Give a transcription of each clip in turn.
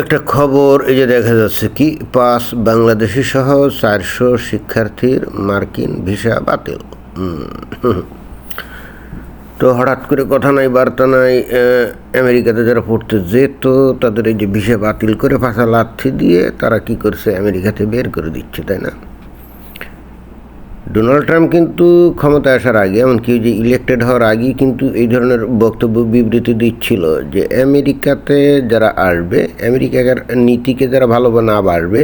একটা খবর, এই যে দেখা যাচ্ছে কি, পাঁচ বাংলাদেশি সহ চারশো শিক্ষার্থীর মার্কিন ভিসা বাতিল। তো হঠাৎ করে কথা নাই, বার্তা নাই আমেরিকাতে যারা পড়তে যেত, তাদের এই যে ভিসা বাতিল করে ফাঁসা লাথি দিয়ে তারা কি করছে, আমেরিকাতে বের করে দিচ্ছে, তাই না ডোনাল্ড ট্রাম্প কিন্তু ক্ষমতায় আসার আগে, এমনকি যে ইলেক্টেড হওয়ার আগেই কিন্তু এই ধরনের বক্তব্য বিবৃতি দিচ্ছিল যে আমেরিকাতে যারা আসবে, আমেরিকার নীতিকে যারা ভালো না বাড়বে,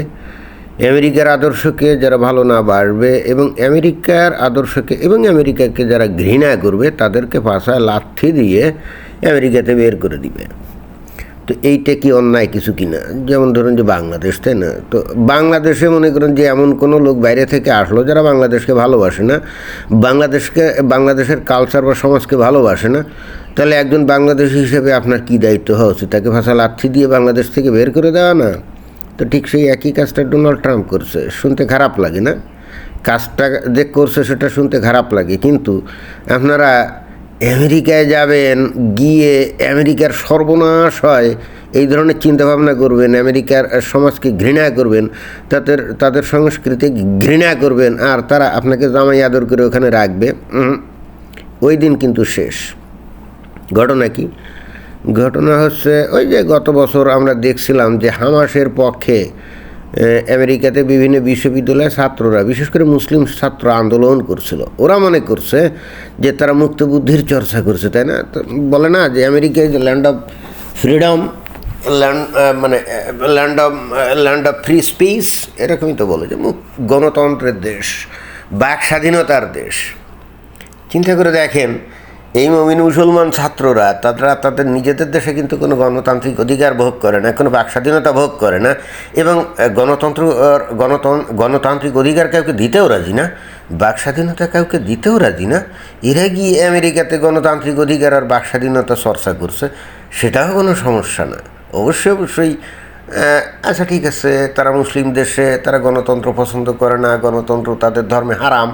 আমেরিকার আদর্শকে যারা ভালো না বাড়বে এবং আমেরিকার আদর্শকে এবং আমেরিকাকে যারা ঘৃণা করবে, তাদেরকে ভাষায় লাথি দিয়ে আমেরিকাতে বের করে দিবে। তো এইটা কি অন্যায় কিছু কিনা? যেমন ধরুন যে বাংলাদেশ, তাই না? তো বাংলাদেশে মনে করেন যে এমন কোনো লোক বাইরে থেকে আসলো যারা বাংলাদেশকে ভালোবাসে না। বাংলাদেশকে, বাংলাদেশের কালচার বা সমাজকে ভালোবাসে না। তাহলে একজন বাংলাদেশি হিসেবে আপনার কী দায়িত্ব হওয়া উচিত? তাকে ভাষা লাথি দিয়ে বাংলাদেশ থেকে বের করে দেওয়া না? তো ঠিক সেই একই কাজটা ডোনাল্ড ট্রাম্প করছে। শুনতে খারাপ লাগে না? কাজটা যে করছে সেটা শুনতে খারাপ লাগে। কিন্তু আপনারা আমেরিকায় যাবেন, গিয়ে আমেরিকার সর্বনাশ হয়, এই ধরনের চিন্তাভাবনা করবেন, আমেরিকার সমাজকে ঘৃণা করবেন, তাদের তাদের সংস্কৃতি ঘৃণা করবেন, আর তারা আপনাকে জামাই আদর করে ওখানে রাখবে। ওই দিন কিন্তু শেষ। ঘটনা কি? ঘটনা হচ্ছে ওই যে গত বছর আমরা দেখছিলাম যে হামাসের পক্ষে আমেরিকাতে বিভিন্ন বিশ্ববিদ্যালয়ের ছাত্ররা, বিশেষ করে মুসলিম ছাত্র আন্দোলন করছিল। ওরা মনে করছে যে তারা মুক্ত বুদ্ধির চর্চা করছে, তাই না? বলে না যে America is land of freedom land মানে land of land of free space এরকমই তো বলে যে গণতন্ত্রের দেশ, বাক স্বাধীনতার দেশ। চিন্তা করে দেখেন এই মমিন মুসলমান ছাত্ররা, তারা তাদের নিজেদের দেশে কিন্তু কোনো গণতান্ত্রিক অধিকার ভোগ করে না, কোনো বাক স্বাধীনতা ভোগ করে না এবং গণতন্ত্র গণতান্ত্রিক অধিকার কাউকে দিতেও রাজি না বাক স্বাধীনতা কাউকে দিতেও রাজি না। এরা গিয়ে আমেরিকাতে গণতান্ত্রিক অধিকার আর বাক স্বাধীনতা চর্চা করছে, সেটাও কোনো সমস্যা না। অবশ্যই অবশ্যই আচ্ছা ঠিক আছে, তারা মুসলিম দেশে, তারা গণতন্ত্র পছন্দ করে না, গণতন্ত্র তাদের ধর্মে হারাম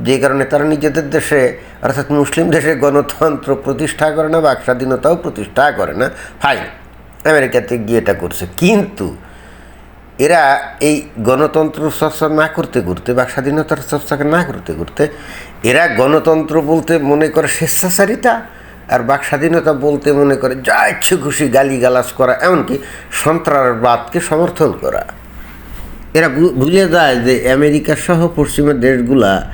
যে কারণে তারা নিজেদের দেশে, অর্থাৎ মুসলিম দেশে গণতন্ত্র প্রতিষ্ঠা করে না বাক স্বাধীনতাও প্রতিষ্ঠা করে না। ফাইন আমেরিকাতে গিয়ে এটা করছে। কিন্তু এরা এই গণতন্ত্র চর্চা না করতে করতে বা স্বাধীনতার চর্চাকে না করতে করতে, এরা গণতন্ত্র বলতে মনে করে স্বেচ্ছাচারিতা আর বাক স্বাধীনতা বলতে মনে করে যা ইচ্ছে খুশি গালি গালিগালাজ করা, এমনকি সন্ত্রাসবাদকে সমর্থন করা। এরা ভুলে যায় যে আমেরিকা সহ পশ্চিমের দেশগুলা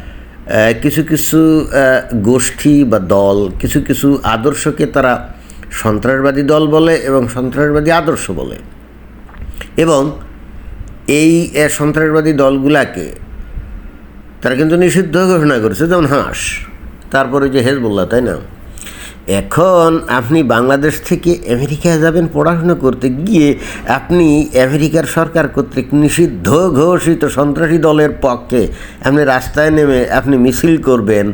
কিছু কিছু গোষ্ঠী বা দল, কিছু কিছু আদর্শকে তারা সন্ত্রাসবাদী দল বলে এবং সন্ত্রাসবাদী আদর্শ বলে। এবং এই সন্ত্রাসবাদী দলগুলাকে তারা কিন্তু নিষিদ্ধ ঘোষণা করেছে, যেমন হাঁস, তারপরে যে হেজবুল্লাহ, তাই না? এখন আপনি বাংলাদেশ থেকে আমেরিকায় যাবেন পড়াশোনা করতে গিয়ে আপনি আমেরিকার সরকার কর্তৃক নিষিদ্ধ ঘোষিত সন্ত্রাসী দলের পক্ষে আপনি রাস্তায় নেমে আপনি মিছিল করবেন।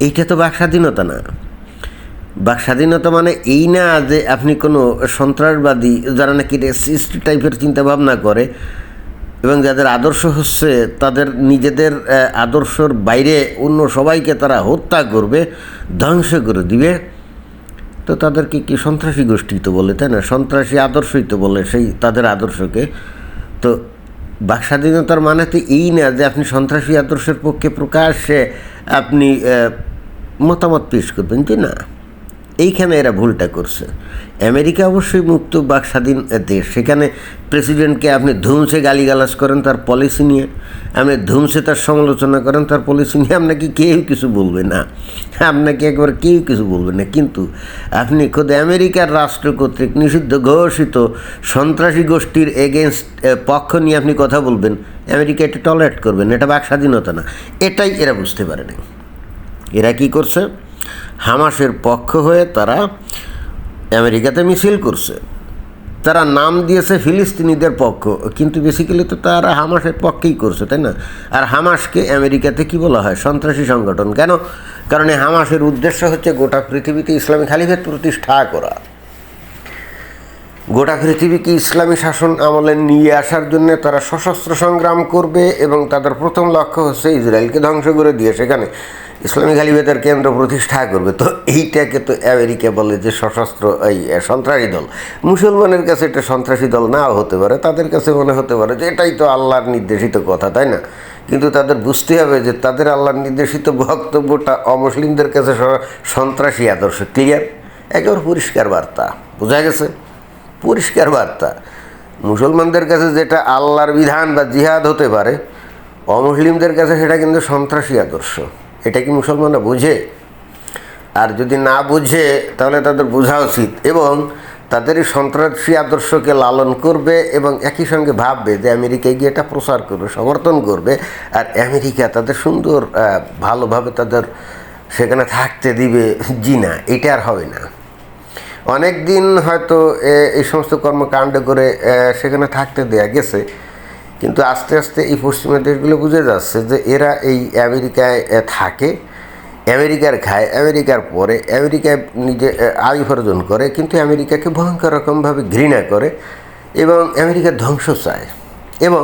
এইটা তো বাক স্বাধীনতা না। বাক স্বাধীনতা মানে এই না যে আপনি কোনো সন্ত্রাসবাদী যারা নাকি রেসিস্ট টাইপের চিন্তাভাবনা করে এবং যাদের আদর্শ হচ্ছে তাদের নিজেদের আদর্শর বাইরে অন্য সবাইকে তারা হত্যা করবে, ধ্বংস করে দিবে। তো তাদেরকে কি সন্ত্রাসী গোষ্ঠী তো বলে, তাই না? সন্ত্রাসী আদর্শই তো বলে সেই তাদের আদর্শকে। তো বাক স্বাধীনতার মানে তো এই না যে আপনি সন্ত্রাসী আদর্শের পক্ষে প্রকাশ্যে আপনি মতামত পেশ করবেন যে না? এইখানে এরা ভুলটা করছে। আমেরিকা অবশ্যই মুক্ত বাক স্বাধীন দেশ। সেখানে প্রেসিডেন্টকে আপনি ধুমসে গালিগালাজ করেন তার পলিসি নিয়ে, আপনি ধুমসে তার সমালোচনা করেন তার পলিসি নিয়ে, আপনাকে কেউ কিছু বলবে না। আপনাকে একবার কেউ কিছু বলবে না। কিন্তু আপনি খোদ আমেরিকার রাষ্ট্র কর্তৃক নিষিদ্ধ ঘোষিত সন্ত্রাসী গোষ্ঠীর এগেনস্ট পক্ষ নিয়ে আপনি কথা বলবেন, আমেরিকা এটা টলারেট করবেন এটা বাক স্বাধীনতা না। এটাই এরা বুঝতে পারেনি। এরা কি করছে? হামাসের পক্ষ হয়ে তারা আমেরিকাতে মিছিল করছে। তারা নাম দিয়েছে ফিলিস্তিনিদের পক্ষ, কিন্তু বেসিক্যালি তো তারা হামাসের পক্ষেই করছে, তাই না? আর হামাসকে আমেরিকাতে কি বলা হয়? সন্ত্রাসী সংগঠন। কেন? কারণ এই হামাসের উদ্দেশ্য হচ্ছে গোটা পৃথিবীতে ইসলামী খালিফের প্রতিষ্ঠা করা। গোটা পৃথিবীকে ইসলামী শাসন আমলে নিয়ে আসার জন্য তারা সশস্ত্র সংগ্রাম করবে এবং তাদের প্রথম লক্ষ্য হচ্ছে ইসরায়েলকে ধ্বংস করে দিয়ে সেখানে। ইসলামী গালিবেতার কেন্দ্র প্রতিষ্ঠা করবে। তো এইটাকে তো আমেরিকা বলে যে সশস্ত্র এই সন্ত্রাসী দল। মুসলমানের কাছে এটা সন্ত্রাসী দল নাও হতে পারে, তাদের কাছে মনে হতে পারে যে এটাই তো আল্লাহর নির্দেশিত কথা, তাই না? কিন্তু তাদের বুঝতে হবে যে তাদের আল্লাহর নির্দেশিত বক্তব্যটা অমুসলিমদের কাছে সন্ত্রাসী আদর্শ, ক্লিয়ার? একেবারে পরিষ্কার বার্তা, বোঝা গেছে? পরিষ্কার বার্তা। মুসলমানদের কাছে যেটা আল্লাহর বিধান বা জিহাদ হতে পারে, অমুসলিমদের কাছে সেটা কিন্তু সন্ত্রাসী আদর্শ। এটা কি মুসলমানরা বোঝে? আর যদি না বুঝে, তাহলে তাদের বোঝা উচিত এবং তাদের এই সন্ত্রাসী আদর্শকে লালন করবে এবং একই সঙ্গে ভাববে যে আমেরিকায় গিয়ে এটা প্রচার করবে, সমর্থন করবে আর আমেরিকা তাদের সুন্দর ভালোভাবে তাদের সেখানে থাকতে দিবে। জি না, এটা আর হবে না। অনেক দিন হয়তো এই সমস্ত কর্মকাণ্ড করে সেখানে থাকতে দেয়া গেছে। কিন্তু আস্তে আস্তে এই পশ্চিমা দেশগুলো বুঝে যাচ্ছে যে এরা এই আমেরিকায় থাকে। আমেরিকার খায়, আমেরিকার পরে। আমেরিকায় নিজে আয় উপার্জন করে, কিন্তু আমেরিকাকে ভয়ঙ্কর রকমভাবে ঘৃণা করে এবং আমেরিকার ধ্বংস চায়। এবং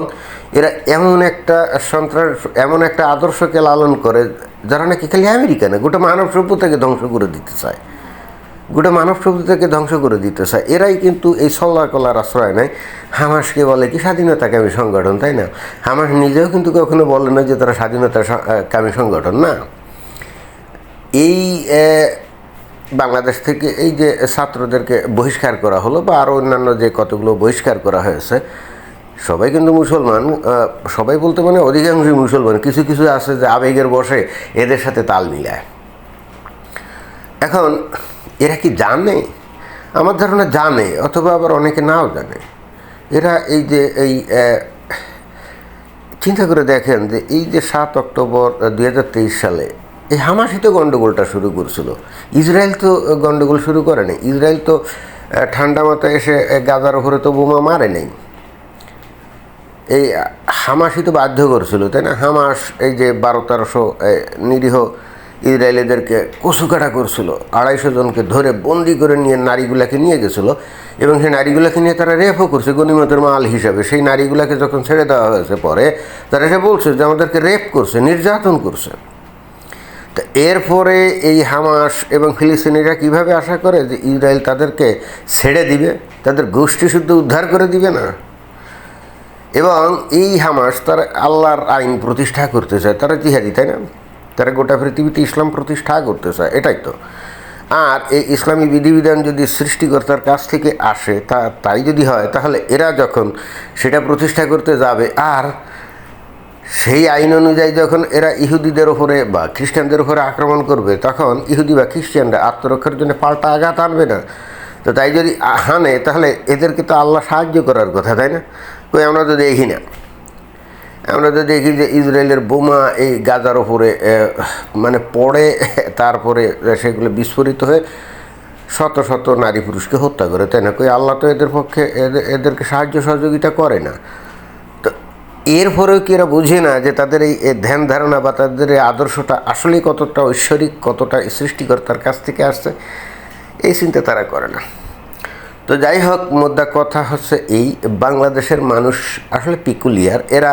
এরা এমন একটা সন্ত্রাস, এমন একটা আদর্শকে লালন করে, যারা নাকি খালি আমেরিকা না, গোটা মানব সভ্যতাকে ধ্বংস করে দিতে চায়। গোটা মানব সভ্যতাকে ধ্বংস করে দিতে চায় এরাই কিন্তু এই সল্লা কলার আশ্রয় নেয়। হামাসকে বলে কি, স্বাধীনতাকামী সংগঠন, তাই না? হামাস নিজেও কিন্তু কখনো বলে না যে তারা স্বাধীনতা কামী সংগঠন, না। এই বাংলাদেশ থেকে এই যে ছাত্রদেরকে বহিষ্কার করা হলো বা আরও অন্যান্য যে কতগুলো বহিষ্কার করা হয়েছে, সবাই কিন্তু মুসলমান সবাই বলতে মানে অধিকাংশই মুসলমান। কিছু কিছু আছে যে আবেগের বসে এদের সাথে তাল মিলায়। এখন এরা কি জানে? আমার ধারণা জানে, অথবা আবার অনেকে নাও জানে। এরা এই যে এই চিন্তা করে দেখেন যে এই যে সাত অক্টোবর দুই হাজার তেইশ সালে এই হামাসই তো গণ্ডগোলটা শুরু করছিল। ইসরায়েল তো গণ্ডগোল শুরু করে নাই। ইসরায়েল তো ঠান্ডা মাথায় এসে গাজার উপরে তো বোমা মারে নাই। এই হামাসই তো বাধ্য করছিল, তাই না? হামাস এই যে বারো তেরোশো নিরীহ ইসরায়েলিদেরকে কচুকাটা করছিল। আড়াইশো জনকে ধরে বন্দি করে নিয়ে নারীগুলাকে নিয়ে গেছিল এবং সেই নারীগুলাকে নিয়ে তারা রেপও করছে গণিমতের মাল হিসাবে। সেই নারীগুলাকে যখন ছেড়ে দেওয়া হয়েছে পরে তারা এসে বলছে যে আমাদেরকে রেপ করছে, নির্যাতন করছে। তো এরপরে এই হামাস এবং ফিলিস্তিনিরা কীভাবে আশা করে যে ইসরায়েল তাদেরকে ছেড়ে দিবে? তাদের গোষ্ঠী শুদ্ধ উদ্ধার করে দিবে না? এবং এই হামাস তারা আল্লাহর আইন প্রতিষ্ঠা করতে চায়, তারা জিহাদি, তাই না? তারা গোটা পৃথিবীতে ইসলাম প্রতিষ্ঠা করতে চায় এটাই তো। আর এই ইসলামী বিধিবিধান যদি সৃষ্টিকর্তার কাছ থেকে আসে, তা, তাই যদি হয়, তাহলে এরা যখন সেটা প্রতিষ্ঠা করতে যাবে, আর সেই আইন অনুযায়ী যখন এরা ইহুদিদের ওপরে বা খ্রিস্টানদের উপরে আক্রমণ করবে, তখন ইহুদি বা খ্রিস্টানরা আত্মরক্ষার জন্য পাল্টা আঘাত আনবে না। তো তাই যদি হানে, তাহলে এদেরকে তো আল্লাহ সাহায্য করার কথা, তাই না? কই, আমরা তো দেখি না। আমরা তো দেখি যে ইসরায়েলের বোমা এই গাজার ওপরে মানে পড়ে, তারপরে সেগুলো বিস্ফোরিত হয়ে শত শত নারী পুরুষকে হত্যা করে, তাই না? কই আল্লাহ তো এদের পক্ষে, এদের- এদেরকে সাহায্য সহযোগিতা করে না। তো এরপরেও কি এরা বুঝে না যে তাদের এই ধ্যান ধারণা বা তাদের এই আদর্শটা আসলেই কতটা ঐশ্বরিক, কতটা সৃষ্টিকর্তার কাছ থেকে আসছে, এই চিন্তা তারা করে না। তো যাই হোক, মোদ্দা কথা হচ্ছে এই, বাংলাদেশের মানুষ আসলে পিকুলিয়ার। এরা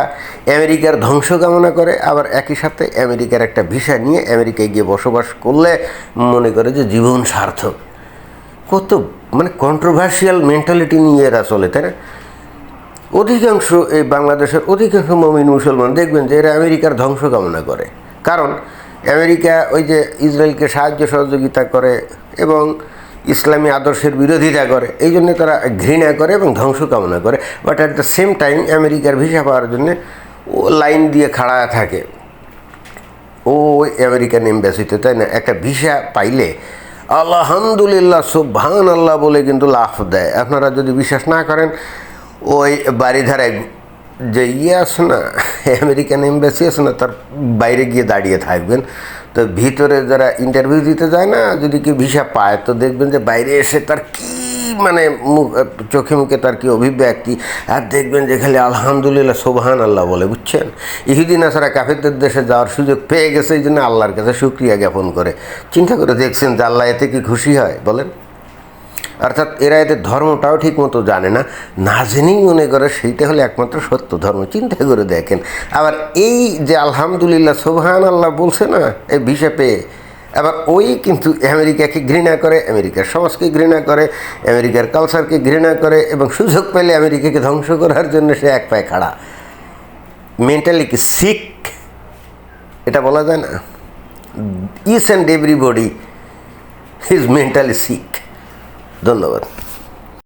আমেরিকার ধ্বংস কামনা করে, আবার একই সাথে আমেরিকার একটা ভিসা নিয়ে আমেরিকায় গিয়ে বসবাস করলে মনে করে যে জীবন সার্থক। কত মানে কন্ট্রোভার্সিয়াল মেন্টালিটি নিয়ে এরা চলে, তাই না? অধিকাংশ এই বাংলাদেশের অধিকাংশ মমিন মুসলমান দেখবেন যে এরা আমেরিকার ধ্বংস কামনা করে। কারণ আমেরিকা ওই যে ইসরায়েলকে সাহায্য সহযোগিতা করে এবং ইসলামী আদর্শের বিরোধিতা করে, এই জন্য তারা ঘৃণা করে এবং ধ্বংস কামনা করে। But at the same time আমেরিকার ভিসা পাওয়ার জন্য ও লাইন দিয়ে খাড়া থাকে। ও আমেরিকান এম্বাসিতে তাই না? একটা ভিসা পাইলে আলহামদুলিল্লাহ সুবহান আল্লাহ বলে কিন্তু লাফ দেয়। আপনারা যদি বিশ্বাস না করেন, ওই বাড়িধারায় যে ইয়ে আছে না, আমেরিকান এম্বাসি আছে না, তার বাইরে গিয়ে দাঁড়িয়ে থাকবেন। তো ভিতরে যারা ইন্টারভিউ দিতে যায় না, যদি কেউ ভিসা পায়, তো দেখবেন যে বাইরে এসে তার কী মানে মুখ, চোখে মুখে তার কি অভিব্যক্তি, আর দেখবেন যে খালি আলহামদুলিল্লাহ সোবহান আল্লাহ বলে, বুঝছেন? ইহুদিন আসারা কাফেরদের দেশে যাওয়ার সুযোগ পেয়ে গেছে, এই জন্য আল্লাহর কাছে সুক্রিয়া জ্ঞাপন করে। চিন্তা করে দেখছেন যে আল্লাহ এতে কি খুশি হয়, বলেন? অর্থাৎ এরা এদের ধর্মটাও ঠিক মতো জানে না। না জেনেই মনে করে সেইটা হলে একমাত্র সত্য ধর্ম। চিন্তা করে দেখেন। আবার এই যে আলহামদুলিল্লাহ সোবহান আল্লাহ বলছে না, এই পেয়ে। আবার ওই কিন্তু আমেরিকাকে ঘৃণা করে, আমেরিকার সমাজকে ঘৃণা করে, আমেরিকার কালচারকে ঘৃণা করে এবং সুযোগ পেলে আমেরিকাকে ধ্বংস করার জন্য সে এক পায়ে খাড়া। মেন্টালি কি সিক এটা বলা যায় না? Is and everybody is mentally sick ধন্যবাদ।